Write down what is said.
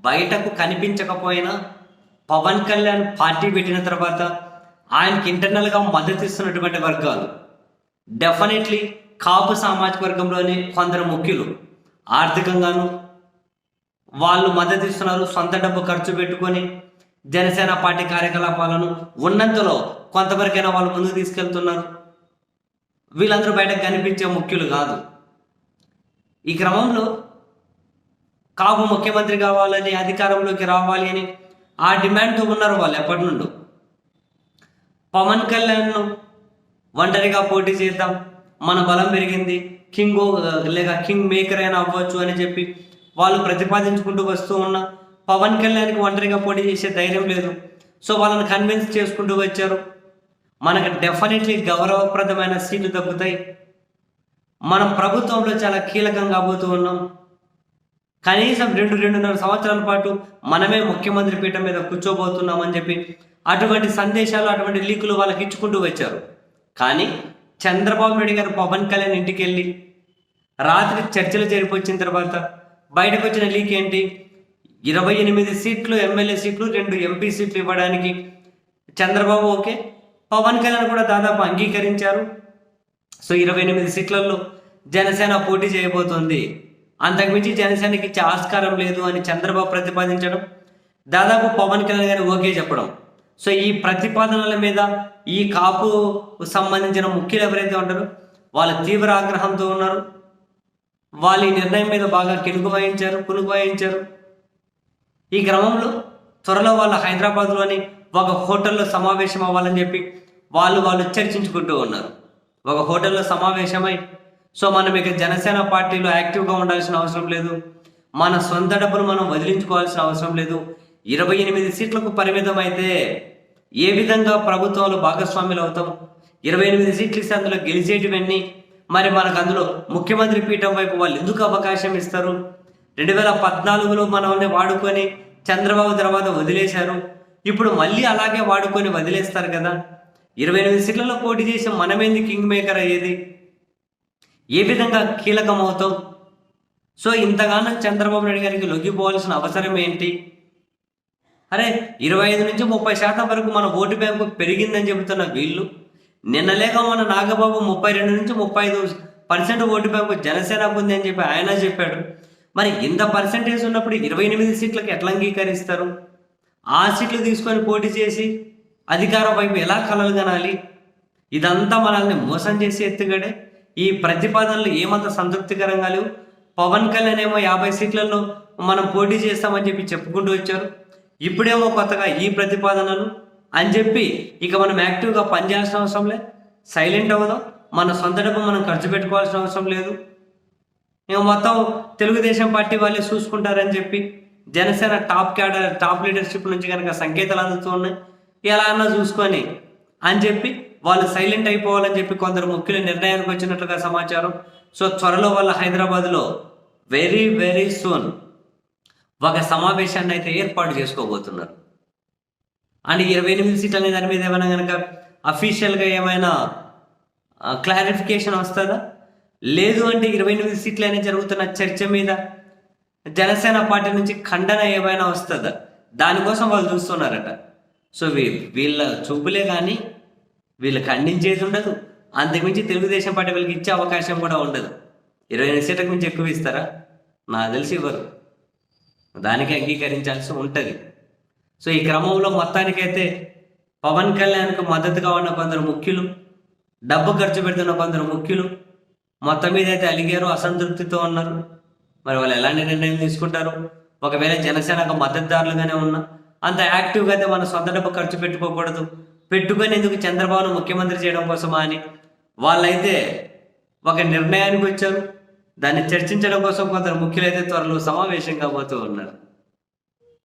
బయటకు కనిపించకపోయినా పవన్ కళ్యాణ్ పార్టీ పెట్టిన తర్వాత ఆయనకి ఇంటర్నల్గా మద్దతు ఇస్తున్నటువంటి వర్గాలు. డెఫినెట్లీ కాపు సామాజిక వర్గంలోని కొందరు ముఖ్యులు. ఆర్థికంగాను వాళ్ళు మద్దతు ఇస్తున్నారు సొంత డబ్బు ఖర్చు పెట్టుకొని జనసేన పార్టీ కార్యకలాపాలను ఉన్నంతలో కొంతవరకైనా వాళ్ళు ముందుకు తీసుకెళ్తున్నారు. వీళ్ళందరూ బయటకు కనిపించే ముఖ్యులు కాదు. ఈ క్రమంలో కాపు ముఖ్యమంత్రి కావాలని అధికారంలోకి రావాలి అని ఆ డిమాండ్తో ఉన్నారు వాళ్ళు ఎప్పటి నుండో. పవన్ కళ్యాణ్ను ఒంటరిగా పోటీ చేద్దాం. మన బలం పెరిగింది. కింగ్ లేక కింగ్ మేకర్ అయినా అవ్వచ్చు అని చెప్పి వాళ్ళు ప్రతిపాదించుకుంటూ వస్తూ ఉన్న పవన్ కళ్యాణ్కి ఒంటరిగా పోటీ చేసే ధైర్యం లేదు. సో వాళ్ళని కన్విన్స్ చేసుకుంటూ వచ్చారు. మనకు డెఫినెట్లీ గౌరవప్రదమైన సీట్లు తగ్గుతాయి మనం ప్రభుత్వంలో చాలా కీలకంగా కాబోతూ ఉన్నాం. కనీసం రెండు రెండున్నర సంవత్సరాల పాటు మనమే ముఖ్యమంత్రి పీఠం మీద కూర్చోబోతున్నామని చెప్పి అటువంటి సందేశాలు అటువంటి లీకులు వాళ్ళకి ఇచ్చుకుంటూ వచ్చారు. కానీ చంద్రబాబు నాయుడు గారు పవన్ కళ్యాణ్ ఇంటికి వెళ్ళి రాత్రి చర్చలు జరిపొచ్చిన తర్వాత బయటకు వచ్చిన లీక్ ఏంటి? ఇరవై ఎనిమిది సీట్లు ఎమ్మెల్యే సీట్లు రెండు ఎంపీ సీట్లు ఇవ్వడానికి చంద్రబాబు ఓకే. పవన్ కళ్యాణ్ కూడా దాదాపు అంగీకరించారు. సో ఇరవై ఎనిమిది సీట్లలో జనసేన పోటీ చేయబోతోంది. అంతకుమించి జనసేనకి ఇచ్చే ఆస్కారం లేదు అని చంద్రబాబు ప్రతిపాదించడం దాదాపు పవన్ కళ్యాణ్ గారు ఓకే చెప్పడం. సో ఈ ప్రతిపాదనల మీద ఈ కాపు సంబంధించిన ముఖ్యులు ఎవరైతే ఉంటారో వాళ్ళు తీవ్ర ఆగ్రహంతో ఉన్నారు. వాళ్ళ ఈ నిర్ణయం మీద బాగా కినుకు వాయించారు కునుకు వాయించారు. ఈ క్రమంలో త్వరలో వాళ్ళు హైదరాబాద్లోని ఒక హోటల్లో సమావేశం అవ్వాలని చెప్పి వాళ్ళు వాళ్ళు చర్చించుకుంటూ ఉన్నారు. ఒక హోటల్లో సమావేశమై సో మనం ఇక జనసేన పార్టీలో యాక్టివ్గా ఉండాల్సిన అవసరం లేదు. మన సొంత డబ్బును మనం వదిలించుకోవాల్సిన అవసరం లేదు. ఇరవై ఎనిమిది సీట్లకు పరిమితం అయితే ఏ విధంగా ప్రభుత్వంలో భాగస్వాములు అవుతాం? ఇరవై ఎనిమిది సీట్లు ఇస్తే అందులో గెలిచేటివన్నీ? మరి మనకు అందులో ముఖ్యమంత్రి పీఠం వైపు వాళ్ళు ఎందుకు అవకాశం ఇస్తారు? రెండు వేల పద్నాలుగులో మనల్ని వాడుకొని చంద్రబాబు తర్వాత వదిలేశారు. ఇప్పుడు మళ్ళీ అలాగే వాడుకొని వదిలేస్తారు కదా. ఇరవై ఎనిమిది సీట్లలో పోటీ చేసి మనమేంది కింగ్ మేకర్ అయ్యేది? ఏ విధంగా కీలకమవుతాం సో ఇంతగానో చంద్రబాబు నాయుడు గారికి లొంగిపోవాల్సిన అవసరం ఏంటి? అరే ఇరవై ఐదు నుంచి ముప్పై శాతం వరకు మన ఓటు బ్యాంకు పెరిగిందని చెబుతున్న వీళ్ళు నిన్నలేక మన నాగబాబు ముప్పై రెండు నుంచి ముప్పై ఐదు పర్సెంట్ ఓటు బ్యాంకు జనసేనకు ఉంది అని చెప్పి ఆయన చెప్పాడు. మరి ఇంత పర్సెంటేజ్ ఉన్నప్పుడు ఇరవై ఎనిమిది సీట్లకు ఎట్లా అంగీకరిస్తారు? ఆ సీట్లు తీసుకొని పోటీ చేసి అధికార వైపు ఎలా కలలు కనాలి ఇదంతా మనల్ని మోసం చేసి ఎత్తుగడే ఈ ప్రతిపాదనలు ఏమంత సంతృప్తికరంగా లేవు? పవన్ కళ్యాణ్ ఏమో యాభై సీట్లలో మనం పోటీ చేస్తామని చెప్పి చెప్పుకుంటూ వచ్చారు. ఇప్పుడేమో కొత్తగా ఈ ప్రతిపాదనలు అని చెప్పి ఇక మనం యాక్టివ్గా పనిచేయాల్సిన అవసరం లేదు సైలెంట్ అవ్వదాం. మన సొంత డబ్బు మనం ఖర్చు పెట్టుకోవాల్సిన అవసరం లేదు. ఇక మొత్తం తెలుగుదేశం పార్టీ వాళ్ళే చూసుకుంటారని చెప్పి Janasena top cadre top leadership నుంచి కనుక సంకేతాలు అందుతూ ఉన్నాయి ఎలా అన్నా చూసుకొని అని చెప్పి వాళ్ళు సైలెంట్ అయిపోవాలని చెప్పి కొందరు ముఖ్యుల నిర్ణయానికి వచ్చినట్లుగా సమాచారం. సో త్వరలో వాళ్ళ హైదరాబాద్లో వెరీ వెరీ సూన్ ఒక సమావేశాన్ని అయితే ఏర్పాటు చేసుకోబోతున్నారు. అండ్ ఇరవై ఎనిమిది సీట్లు అనే దాని మీద ఏమైనా కనుక అఫీషియల్గా ఏమైనా క్లారిఫికేషన్ వస్తుందా? లేదు అంటే ఇరవై ఎనిమిది సీట్లు అయినా జరుగుతున్న చర్చ మీద జనసేన పార్టీ నుంచి ఖండన ఏమైనా వస్తుందా? దానికోసం వాళ్ళు చూస్తున్నారట. సో వీ వీళ్ళ చూపులే కానీ వీళ్ళు ఖండించేది ఉండదు. అంతకుమించి తెలుగుదేశం పార్టీ వీళ్ళకి ఇచ్చే అవకాశం కూడా ఉండదు. ఇరవై ఎనిమిది సీట్లకు మించి ఎక్కువ ఇస్తారా? నాకు తెలిసి ఇవ్వరు. దానికి అంగీకరించాల్సి ఉంటుంది. సో ఈ క్రమంలో మొత్తానికైతే పవన్ కళ్యాణ్కు మద్దతుగా ఉన్న కొందరు ముఖ్యులు డబ్బు ఖర్చు పెడుతున్న కొందరు ముఖ్యులు మొత్తం మీద అయితే అలిగారు అసంతృప్తితో ఉన్నారు. మరి వాళ్ళు ఎలాంటి నిర్ణయం తీసుకుంటారు? ఒకవేళ జనసేనకు మద్దతుదారులుగానే ఉన్నా అంత యాక్టివ్గా అయితే మన సొంత డబ్బు ఖర్చు పెట్టుకోకూడదు. పెట్టుకొని ఎందుకు చంద్రబాబును ముఖ్యమంత్రి చేయడం కోసమా అని? వాళ్ళైతే ఒక నిర్ణయానికి వచ్చారు. దాన్ని చర్చించడం కోసం కొందరు ముఖ్యులైతే త్వరలో సమావేశం కాబోతూ ఉన్నారు.